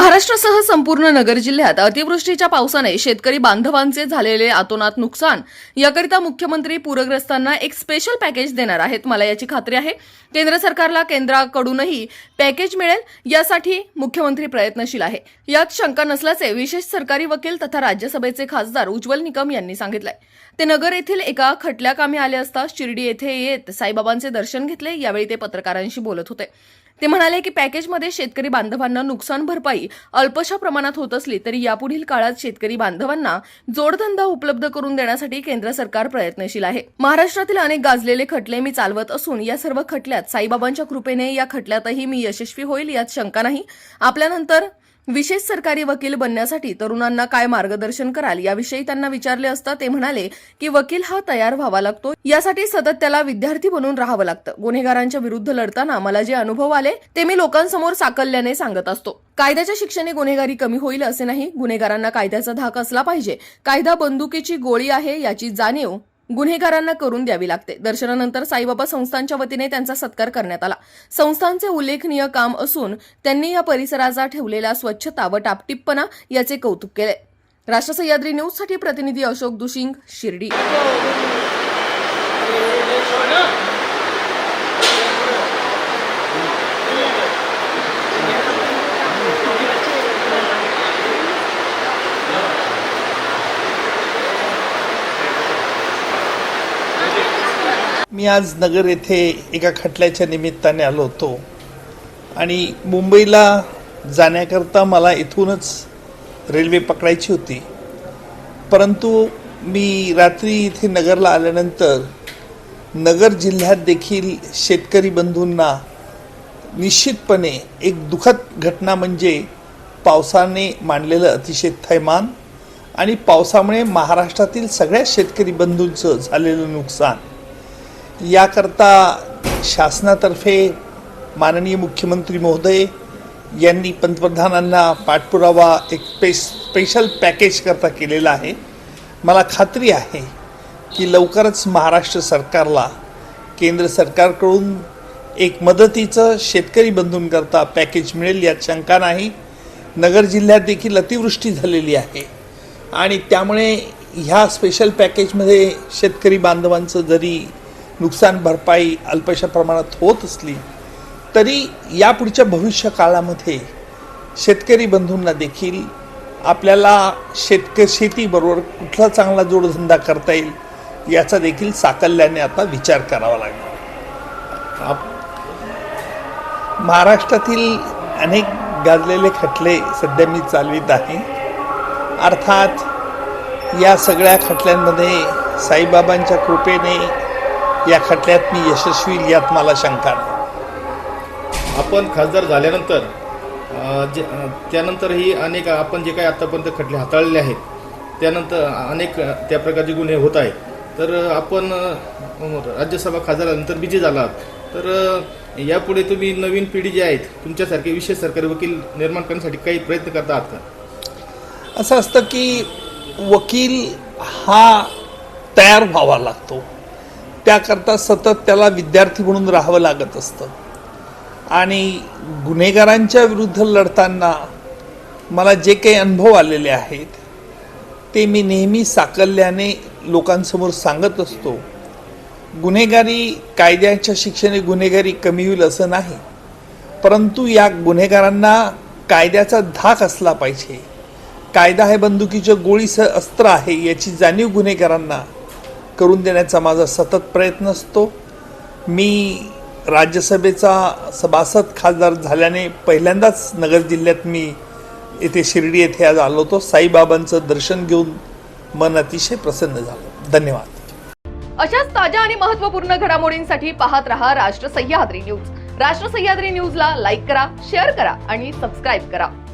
महाराष्ट्रासह संपूर्ण नगर जिल्ह्यात अतिवृष्टीच्या पावसाने शेतकरी बांधवांचे झालेले अतोनात नुकसान. याकरिता मुख्यमंत्री पूरग्रस्तांना एक स्पेशल पॅकेज देणार आहेत. मला याची खात्री आहे. केंद्र सरकारला केंद्राकडूनही पॅकेज मिळेल यासाठी मुख्यमंत्री प्रयत्नशील आहे. यात शंका नसल्याचे विशेष सरकारी वकील तथा राज्यसभेचे खासदार उज्ज्वल निकम यांनी सांगितलंय. ते नगर येथील एका खटल्या कामी आले असता शिर्डी येथे येत साईबाबांचे दर्शन घेतले. यावेळी ते पत्रकारांशी बोलत होते. ते म्हणाले की पॅकेजमध्ये शेतकरी बांधवांना नुकसान भरपाई अल्पशा प्रमाणात होत असली तरी यापुढील काळात शेतकरी बांधवांना जोडधंदा उपलब्ध करून देण्यासाठी केंद्र सरकार प्रयत्नशील आहे. महाराष्ट्रातील अनेक गाजलेले खटले मी चालवत असून या सर्व खटल्यात साईबाबांच्या कृपेने या खटल्यातही मी यशस्वी होईल यात शंका नाही. आपल्यानंतर विशेष सरकारी वकील बनण्यासाठी तरुणांना काय मार्गदर्शन कराल याविषयी त्यांना विचारले असता ते म्हणाले की वकील हा तयार व्हावा लागतो. यासाठी सतत त्याला विद्यार्थी बनून राहावं लागतं. गुन्हेगारांच्या विरुद्ध लढताना मला जे अनुभव आले ते मी लोकांसमोर साकल्याने सांगत असतो. कायद्याच्या शिक्षेने गुन्हेगारी कमी होईल असे नाही. गुन्हेगारांना कायद्याचा धाक असला पाहिजे. कायदा बंदुकीची गोळी आहे याची जाणीव गुन्हेगारांना करून द्यावी लागते. दर्शनानंतर साईबाबा संस्थांच्या वतीने त्यांचा सत्कार करण्यात आला. संस्थांचे उल्लेखनीय काम असून त्यांनी या परिसराचा ठेवलेला स्वच्छता व टापटिप्पणा याचे कौतुक केले. राष्ट्र सह्याद्री न्यूजसाठी प्रतिनिधी अशोक दुशिंग शिर्डी. मी आज नगर येथे एका खटल्याच्या निमित्ताने आलो होतो. आणि मुंबईला जाण्याकरता मला इथूनच रेल्वे पकडायची होती. परंतु मी रात्री इथे नगरला आल्यानंतर नगर जिल्ह्यात देखील शेतकरी बंधूंना निश्चितपणे एक दुःखद घटना म्हणजे पावसाने मांडलेलं अतिशय थैमान आणि पावसामुळे महाराष्ट्रातील सगळ्या शेतकरी बंधूंचं झालेलं नुकसान. याकरता शासनातर्फे माननीय मुख्यमंत्री महोदय यांनी पंतप्रधानांना पाठपुरावा एक स्पे स्पेशल पॅकेज करता केलेला आहे. मला खात्री आहे की लवकरच महाराष्ट्र सरकारला केंद्र सरकारकडून एक मदतीचं शेतकरी बंधूंकरता पॅकेज मिळेल यात शंका नाही. नगर जिल्ह्यात देखील अतिवृष्टी झालेली आहे. आणि त्यामुळे ह्या स्पेशल पॅकेजमध्ये शेतकरी बांधवांचं जरी नुकसान भरपाई अल्पशा प्रमाणात होत असली तरी यापुढच्या भविष्य काळामध्ये शेतकरी बंधूंना देखील आपल्याला शेतक शेतीबरोबर कुठला चांगला जोडधंदा करता येईल याचा देखील साकल्याने आता विचार करावा लागणार. आप महाराष्ट्रातील अनेक गाजलेले खटले सध्या मी चालवित आहे. अर्थात या सगळ्या खटल्यांमध्ये साईबाबांच्या कृपेने या खटल्यात मी यशस्वी होईल यात मला शंका नाही. आपण खासदार झाल्यानंतर जे त्यानंतरही अनेक आपण जे काही आतापर्यंत खटले हाताळलेले आहेत त्यानंतर अनेक त्या प्रकारचे गुन्हे होत आहेत. तर आपण राज्यसभा खासदार झाल्यानंतर बिजी झाला आहात तर यापुढे तुम्ही नवीन पिढी जी आहेत तुमच्यासारखे विशेष सरकारी वकील निर्माण करण्यासाठी काही प्रयत्न करता आहात का? असं असतं की वकील हा तयार व्हावा लागतो. त्याकरता सतत त्याला विद्यार्थी म्हणून राहावं लागत असतं. आणि गुन्हेगारांच्या विरुद्ध लढताना मला जे काही अनुभव आलेले आहेत ते मी नेहमी साकल्याने लोकांसमोर सांगत असतो. गुन्हेगारी कायद्याच्या शिक्षेने गुन्हेगारी कमी होईल असं नाही परंतु या गुन्हेगारांना कायद्याचा धाक असला पाहिजे. कायदा हे बंदुकीचं गोळीचं अस्त्र आहे याची जाणीव गुन्हेगारांना करून देण्याचा माझा सतत प्रयत्न असतो. मी राज्यसभेचा सभासद खासदार झाल्याने पहिल्यांदाच नगर जिल्ह्यात मी येथे शिर्डी येथे आज आलो होतो. साईबाबांचं दर्शन घेऊन मन अतिशय प्रसन्न झालं. धन्यवाद. अशाच ताज्या आणि महत्त्वपूर्ण घडामोडींसाठी पाहत रहा राष्ट्र सह्याद्री न्यूज. राष्ट्र सह्याद्री न्यूजला लाईक करा शेअर करा आणि सबस्क्राईब करा.